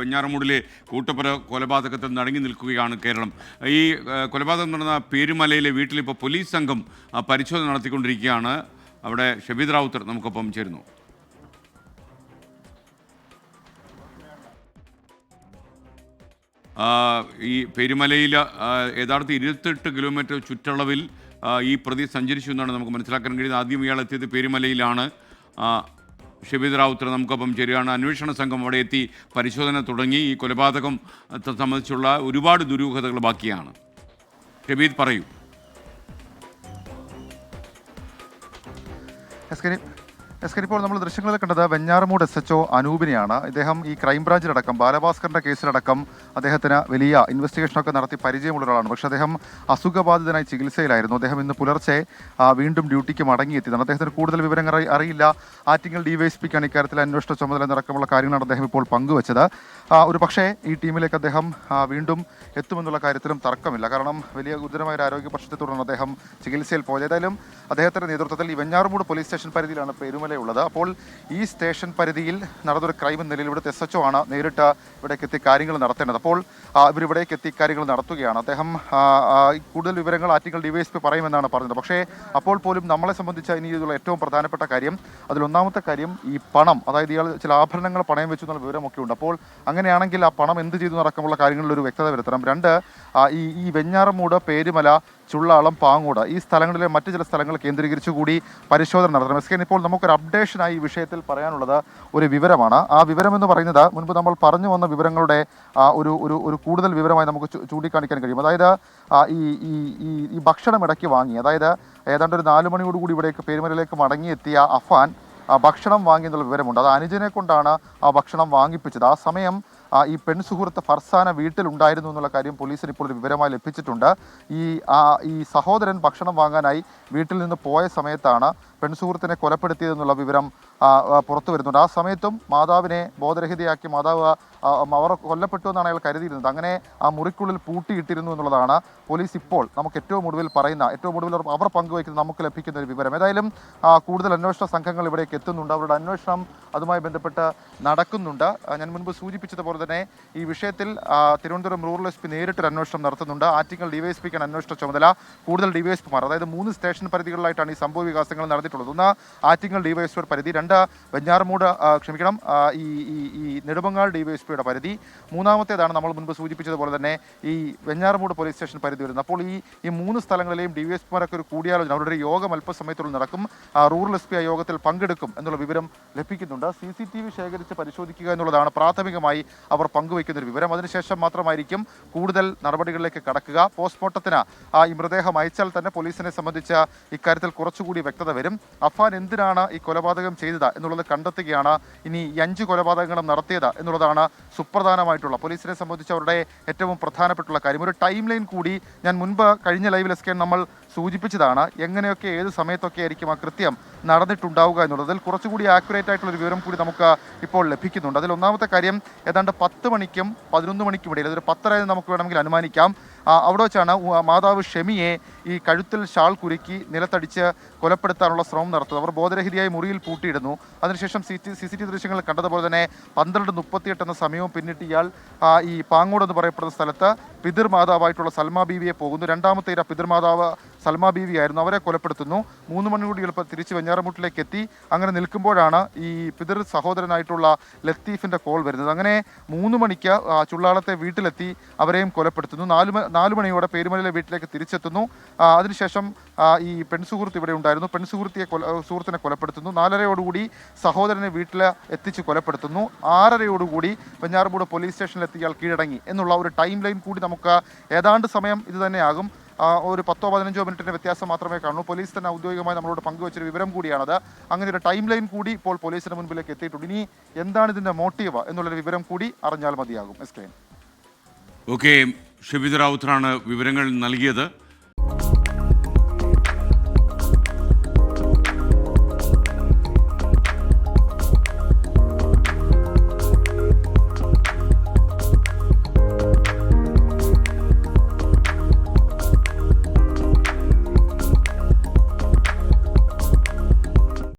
വെഞ്ഞാറമൂടിലെ കൂട്ടപ്പുര കൊലപാതകത്തിൽ നടങ്ങി നിൽക്കുകയാണ് കേരളം. ഈ കൊലപാതകം നടന്ന പേരുമലയിലെ വീട്ടിൽ ഇപ്പോൾ പോലീസ് സംഘം പരിശോധന നടത്തിക്കൊണ്ടിരിക്കുകയാണ്. അവിടെ ഷബീദ് റാവുത്തർ നമുക്കൊപ്പം ചേരുന്നു. ഈ പെരുമലയിൽ യഥാർത്ഥ ഇരുപത്തെട്ട് കിലോമീറ്റർ ചുറ്റളവിൽ ഈ പ്രതി സഞ്ചരിച്ചു എന്നാണ് നമുക്ക് മനസ്സിലാക്കാൻ കഴിയുന്നത്. ആദ്യം ഇയാൾ എത്തിയത് പെരുമലയിലാണ്. ഷബീദ് റാവുത്തർ നമുക്കൊപ്പം ചേരുകയാണ് അന്വേഷണ സംഘം അവിടെ എത്തി പരിശോധന തുടങ്ങി. ഈ കൊലപാതകം സംബന്ധിച്ചുള്ള ഒരുപാട് ദുരൂഹതകൾ ബാക്കിയാണ്. ഷബീദ് പറയൂ. എസ്കരി ഇപ്പോൾ നമ്മൾ ദൃശ്യങ്ങളിൽ കണ്ടത് വെഞ്ഞാറമൂട് എസ് എച്ച് ഒ അനൂപിനെയാണ്. ഇദ്ദേഹം ഈ ക്രൈംബ്രാഞ്ചിലടക്കം ബാലഭാസ്കറിന്റെ കേസിലടക്കം അദ്ദേഹത്തിന് വലിയ ഇൻവെസ്റ്റിഗേഷനൊക്കെ നടത്തി പരിചയമുള്ള ഒരാളാണ്. പക്ഷേ അദ്ദേഹം അസുഖബാധിതനായി ചികിത്സയിലായിരുന്നു. അദ്ദേഹം ഇന്ന് പുലർച്ചെ വീണ്ടും ഡ്യൂട്ടിക്ക് മടങ്ങിയെത്തിയതാണ്. അദ്ദേഹത്തിന് കൂടുതൽ വിവരങ്ങൾ അറി- അറിയില്ല. ആറ്റിങ്ങൽ ഡിവൈഎസ്പിക്കാണ് ഇക്കാര്യത്തിൽ അന്വേഷണ ചുമതല നടക്കമുള്ള കാര്യങ്ങളാണ് അദ്ദേഹം ഇപ്പോൾ പങ്കുവച്ചത്. ഒരു പക്ഷേ ഈ ടീമിലേക്ക് അദ്ദേഹം വീണ്ടും എത്തുമെന്നുള്ള കാര്യത്തിലും തർക്കമില്ല. കാരണം വലിയ ഗുരുതരമായ ഒരു ആരോഗ്യ പ്രശ്നത്തെ തുടർന്ന് അദ്ദേഹം ചികിത്സയിൽ പോയത്. ഏതായാലും അദ്ദേഹത്തിന്റെ നേതൃത്വത്തിൽ ഈ വെഞ്ഞാറുമൂട് പോലീസ് സ്റ്റേഷൻ പരിധിയിലാണ് പെരുമലയുള്ളത് അപ്പോൾ ഈ സ്റ്റേഷൻ പരിധിയിൽ നടന്നൊരു ക്രൈം എന്ന നിലയിൽ ഇവിടുത്തെ എസ് എച്ച് ആണ് നേരിട്ട് ഇവിടേക്ക് എത്തി കാര്യങ്ങൾ നടത്തേണ്ടത്. അപ്പോൾ ഇവരിവിടേക്ക് എത്തി കാര്യങ്ങൾ നടത്തുകയാണ്. അദ്ദേഹം കൂടുതൽ വിവരങ്ങൾ ആറ്റിക്കൽ ഡിവൈഎസ്പി പറയുമെന്നാണ് പറഞ്ഞത്. പക്ഷേ അപ്പോൾ പോലും നമ്മളെ സംബന്ധിച്ച് ഇനി ഇതിലുള്ള ഏറ്റവും പ്രധാനപ്പെട്ട കാര്യം അതിലൊന്നാമത്തെ കാര്യം ഈ പണം. അതായത് ഇയാൾ ചില ആഭരണങ്ങൾ പണയം വെച്ചു എന്നുള്ള വിവരമൊക്കെ ഉണ്ട് അപ്പോൾ അങ്ങനെയാണെങ്കിൽ ആ പണം എന്ത് ചെയ്തു നടക്കമുള്ള കാര്യങ്ങളിൽ ഒരു വ്യക്തത വരുത്തണം. രണ്ട് ഈ ഈ വെഞ്ഞാറമൂട് പേരുമല ചുള്ളാളം പാങ്ങോട് ഈ സ്ഥലങ്ങളിലെ മറ്റു ചില സ്ഥലങ്ങൾ കേന്ദ്രീകരിച്ചുകൂടി പരിശോധന നടത്തണം. എസ് കെ ഇപ്പോൾ നമുക്കൊരു അപ്ഡേഷനായി ഈ വിഷയത്തിൽ പറയാനുള്ളത് ഒരു വിവരമാണ്. ആ വിവരം എന്ന് പറയുന്നത് മുൻപ് നമ്മൾ പറഞ്ഞു വന്ന വിവരങ്ങളുടെ ഒരു ഒരു ഒരു കൂടുതൽ വിവരമായി നമുക്ക് ചൂണ്ടിക്കാണിക്കാൻ കഴിയും. അതായത് ഈ ഈ ഈ ഭക്ഷണം ഇടയ്ക്ക് വാങ്ങി അതായത് ഏതാണ്ട് ഒരു നാല് മണിയോടുകൂടി ഇവിടേക്ക് പേരുമലയിലേക്ക് മടങ്ങിയെത്തിയ അഫാൻ ഭക്ഷണം വാങ്ങി എന്നുള്ള വിവരമുണ്ട്. അത് അനുജനെ കൊണ്ടാണ് ആ ഭക്ഷണം വാങ്ങിപ്പിച്ചത്. ആ സമയം ഈ പെൺ സുഹൃത്ത് ഫർസാന വീട്ടിലുണ്ടായിരുന്നു എന്നുള്ള കാര്യം പോലീസിന് ഇപ്പോൾ ഒരു വിവരമായി ലഭിച്ചിട്ടുണ്ട്. ഈ ആ, ഈ സഹോദരൻ ഭക്ഷണം വാങ്ങാനായി വീട്ടിൽ നിന്ന് പോയ സമയത്താണ് പെൺ സുഹൃത്തിനെ കൊലപ്പെടുത്തിയതെന്നുള്ള വിവരം പുറത്തു വരുന്നുണ്ട്. ആ സമയത്തും മാതാവിനെ ബോധരഹിതയാക്കി മാതാവ് അവർ കൊല്ലപ്പെട്ടു എന്നാണ് അയാൾ കരുതിയിരുന്നത്. അങ്ങനെ ആ മുറിക്കുള്ളിൽ പൂട്ടിയിട്ടിരുന്നു എന്നുള്ളതാണ് പോലീസ് ഇപ്പോൾ നമുക്ക് ഏറ്റവും ഒടുവിൽ പറയുന്ന ഏറ്റവും ഒടുവിൽ അവർ- പങ്കുവയ്ക്കുന്ന നമുക്ക് ലഭിക്കുന്ന ഒരു വിവരം. ഏതായാലും കൂടുതൽ അന്വേഷണ സംഘങ്ങൾ ഇവിടേക്ക് എത്തുന്നുണ്ട്. അവരുടെ അന്വേഷണം അതുമായി ബന്ധപ്പെട്ട് നടക്കുന്നുണ്ട്. ഞാൻ മുൻപ് സൂചിപ്പിച്ചതുപോലെ തന്നെ ഈ വിഷയത്തിൽ തിരുവനന്തപുരം റൂറൽ എസ് പി നേരിട്ടൊരു അന്വേഷണം നടത്തുന്നുണ്ട്. ആറ്റിങ്ങൽ ഡിവൈഎസ്പിക്കാണ് അന്വേഷണ ചുമതല കൂടുതൽ ഡിവൈഎസ്പിമാർ അതായത് മൂന്ന് സ്റ്റേഷൻ പരിധികളിലായിട്ടാണ് ഈ സംഭവ വികാസങ്ങൾ നടന്നിട്ടുള്ളത് ഒന്ന് ആറ്റിങ്ങൽ ഡിവൈഎസ്പിയുടെ പരിധി രണ്ട് വെഞ്ഞാറമൂട് ക്ഷമിക്കണം ഈ ഈ ഈ നെടുമങ്ങാട് ഡിവൈഎസ്പിയുടെ പരിധി. മൂന്നാമത്തേതാണ് നമ്മൾ മുൻപ് സൂചിപ്പിച്ചതുപോലെ തന്നെ ഈ വെഞ്ഞാറമൂട് പോലീസ് സ്റ്റേഷൻ പരിധി വരുന്നത്. അപ്പോൾ ഈ ഈ മൂന്ന് സ്ഥലങ്ങളിലെയും ഡിവൈഎസ്പിമാരൊക്കെ ഒരു കൂടിയാലോചന അവരുടെ ഒരു യോഗം അല്പസമയത്തുള്ളിൽ നടക്കും. റൂറൽ എസ് പി ആ യോഗത്തിൽ പങ്കെടുക്കും എന്നുള്ള വിവരം ലഭിക്കുന്നുണ്ട്. സി സി ടി വി ശേഖരിച്ച് പരിശോധിക്കുക എന്നുള്ളതാണ് പ്രാഥമികമായി അവർ പങ്കുവയ്ക്കുന്ന ഒരു വിവരം. അതിനുശേഷം മാത്രമായിരിക്കും കൂടുതൽ നടപടികളിലേക്ക് കടക്കുക. പോസ്റ്റ്മോർട്ടത്തിന് ഈ മൃതദേഹം അയച്ചാൽ തന്നെ പോലീസിനെ സംബന്ധിച്ച് ഇക്കാര്യത്തിൽ കുറച്ചുകൂടി വ്യക്തത വരും. അഫാൻ എന്തിനാണ് ഈ കൊലപാതകം ചെയ്തത് എന്നുള്ളത് കണ്ടെത്തുകയാണ്. ഇനി ഈ അഞ്ച് കൊലപാതകങ്ങളും നടത്തിയത് എന്നുള്ളതാണ് സുപ്രധാനമായിട്ടുള്ള പോലീസിനെ സംബന്ധിച്ച് അവരുടെ ഏറ്റവും പ്രധാനപ്പെട്ടുള്ള കാര്യം. ഒരു ടൈം ലൈൻ കൂടി ഞാൻ മുൻപ് കഴിഞ്ഞ ലൈവിൽ എസ്കെ നമ്മൾ സൂചിപ്പിച്ചതാണ്. എങ്ങനെയൊക്കെ ഏത് സമയത്തൊക്കെ ആയിരിക്കും ആ കൃത്യം നടന്നിട്ടുണ്ടാവുക എന്നുള്ളതിൽ കുറച്ചുകൂടി ആക്യുറേറ്റ് ആയിട്ടുള്ള ഒരു വിവരം കൂടി നമുക്ക് ഇപ്പോൾ ലഭിക്കുന്നുണ്ട്. അതിൽ ഒന്നാമത്തെ കാര്യം ഏതാണ്ട് പത്ത് മണിക്കും പതിനൊന്ന് മണിക്കും ഇടയിൽ അതൊരു പത്തര നമുക്ക് വേണമെങ്കിൽ അനുമാനിക്കാം. അവിടെ വെച്ചാണ് മാതാവ് ഷെമിയെ ഈ കഴുത്തിൽ ഷാൾ കുരുക്കി നിലത്തടിച്ച് കൊലപ്പെടുത്താനുള്ള ശ്രമം നടത്തുന്നത്. അവർ ബോധരഹിതയായി മുറിയിൽ പൂട്ടിയിടുന്നു. അതിനുശേഷം സി സി ടി ദൃശ്യങ്ങൾ കണ്ടതുപോലെ തന്നെ പന്ത്രണ്ട് മുപ്പത്തിയെട്ട് എന്ന സമയവും പിന്നിട്ട് ഇയാൾ ഈ പാങ്ങോട് എന്ന് പറയപ്പെടുന്ന സ്ഥലത്ത് പിതൃമാതാവായിട്ടുള്ള സൽമാ ബീവിയെ പോകുന്നു. രണ്ടാമത്തെ ഇര പിതൃ മാതാവ് സൽമാ ബീവി ആയിരുന്നു. അവരെ കൊലപ്പെടുത്തുന്നു. മൂന്ന് മണിക്കൂടി എളുപ്പം തിരിച്ച് വെഞ്ഞാറമുട്ടിലേക്ക് എത്തി. അങ്ങനെ നിൽക്കുമ്പോഴാണ് ഈ പിതൃ സഹോദരനായിട്ടുള്ള ലത്തീഫിന്റെ കോൾ വരുന്നത്. അങ്ങനെ മൂന്ന് മണിക്ക് ചുള്ളാളത്തെ വീട്ടിലെത്തി അവരെയും കൊലപ്പെടുത്തുന്നു. നാല് നാല് മണിയോടെ പേരുമലയിലെ വീട്ടിലേക്ക് തിരിച്ചെത്തുന്നു. അതിനുശേഷം ഈ പെൺസുഹൃത്ത് ഇവിടെ ഉണ്ടായിരുന്നു. പെൺസുഹൃത്തിയെ കൊല സുഹൃത്തിനെ കൊലപ്പെടുത്തുന്നു. നാലരയോടുകൂടി സഹോദരനെ വീട്ടിൽ എത്തിച്ച് കൊലപ്പെടുത്തുന്നു. ആറരയോടുകൂടി വെഞ്ഞാറമൂട് പോലീസ് സ്റ്റേഷനിലെത്തി ഇയാൾ കീഴടങ്ങി. എന്നുള്ള ഒരു ടൈം ലൈൻ കൂടി നമുക്ക് ഏതാണ്ട് സമയം ഇത് തന്നെയാകും. ഒരു പത്തോ പതിനഞ്ചോ മിനിറ്റിന്റെ വ്യത്യാസം മാത്രമേ കാണൂ. പോലീസ് തന്നെ ഔദ്യോഗികമായി നമ്മളോട് പങ്കുവച്ചൊരു വിവരം കൂടിയാണത്. അങ്ങനെ ഒരു ടൈം ലൈൻ കൂടി ഇപ്പോൾ പോലീസിന് മുൻപിലേക്ക് എത്തിയിട്ടുണ്ട്. ഇനി എന്താണ് ഇതിന്റെ മോട്ടീവ് എന്നുള്ളൊരു വിവരം കൂടി അറിഞ്ഞാൽ മതിയാകും. എസ് കെ ഓക്കെ ഷബിദ് റാവുത്തറാണ് വിവരങ്ങൾ നൽകിയത്.